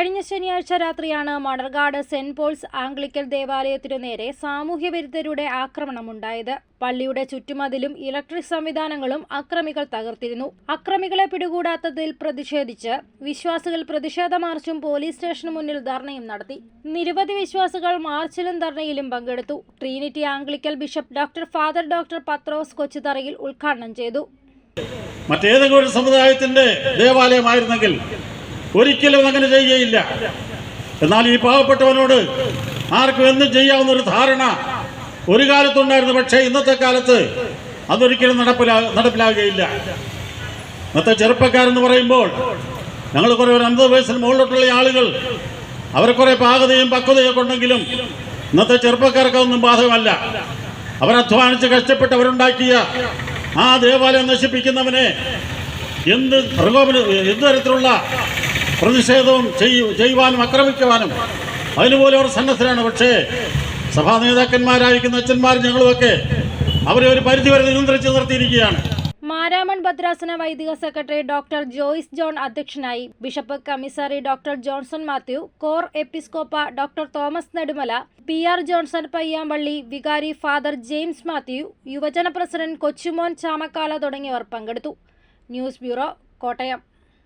കഴിഞ്ഞ ശനിയാഴ്ച രാത്രിയാണ് മണർകാട് സെന്റ് പോൾസ് ആംഗ്ലിക്കൽ ദേവാലയത്തിനു നേരെ സാമൂഹ്യവിരുദ്ധരുടെ ആക്രമണമുണ്ടായത്. പള്ളിയുടെ ചുറ്റുമതിലും ഇലക്ട്രിക് സംവിധാനങ്ങളും അക്രമികൾ തകർത്തിരുന്നു. അക്രമികളെ പിടികൂടാത്തതിൽ പ്രതിഷേധിച്ച് വിശ്വാസികൾ പ്രതിഷേധ മാർച്ചും പോലീസ് സ്റ്റേഷന് മുന്നിൽ ധർണയും നടത്തി. നിരവധി വിശ്വാസികൾ മാർച്ചിലും ധർണയിലും പങ്കെടുത്തു. Trinity Anglican bishop doctor father doctor Pathrose Kochutharayil ഉദ്ഘാടനം ചെയ്തു. മറ്റേതെങ്കിലും സമുദായത്തിന്റെ ദേവാലയമായിരുന്നെങ്കിൽ ഒരിക്കലും അങ്ങനെ ചെയ്യുകയില്ല. എന്നാൽ ഈ പാവപ്പെട്ടവനോട് ആർക്കും എന്തും ചെയ്യാവുന്ന ഒരു ധാരണ ഒരു കാലത്തുണ്ടായിരുന്നു. പക്ഷേ ഇന്നത്തെ കാലത്ത് അതൊരിക്കലും നടപ്പിലാ നടപ്പിലാകുകയില്ല ഇന്നത്തെ ചെറുപ്പക്കാരെന്ന് പറയുമ്പോൾ ഞങ്ങൾ കുറേ ഒരു അൻപത് വയസ്സിന് മുകളിലോട്ടുള്ള ആളുകൾ അവർ കുറേ പാകതയും പക്വതയൊക്കെ ഉണ്ടെങ്കിലും ഇന്നത്തെ ചെറുപ്പക്കാർക്ക് അതൊന്നും ബാധകമല്ല. അവരധ്വാനിച്ച് കഷ്ടപ്പെട്ട് അവരുണ്ടാക്കിയ ആ ദേവാലയം നശിപ്പിക്കുന്നവനെ എന്ത് പ്രകോപന എന്ത് തരത്തിലുള്ള പ്രതിഷേധവും ചെയ്യു ചെയ്യുവാനും ആക്രമിക്കുവാനും. അതിനുപോലെ അവർ സന്നദ്ധരാണ്. പക്ഷേ സഭാ നേതാക്കന്മാരായിരിക്കുന്ന അച്ഛന്മാരും ഞങ്ങളുമൊക്കെ അവരെ ഒരു പരിധിവരെ നിയന്ത്രിച്ച് നിർത്തിയിരിക്കുകയാണ്. മാരാമൺ ഭദ്രാസന വൈദിക സെക്രട്ടറി ഡോക്ടർ ജോയിസ് ജോൺ അധ്യക്ഷനായി bishop commissary doctor Johnson Mathew Cor Episcopa doctor Thomas Nedumala P R Johnson Payyampally വികാരി ഫാദർ ജെയിംസ് മാത്യു യുവജന പ്രസിഡന്റ് കൊച്ചുമോൻ ചാമക്കാല തുടങ്ങിയവർ പങ്കെടുത്തു. News bureau Kottayam.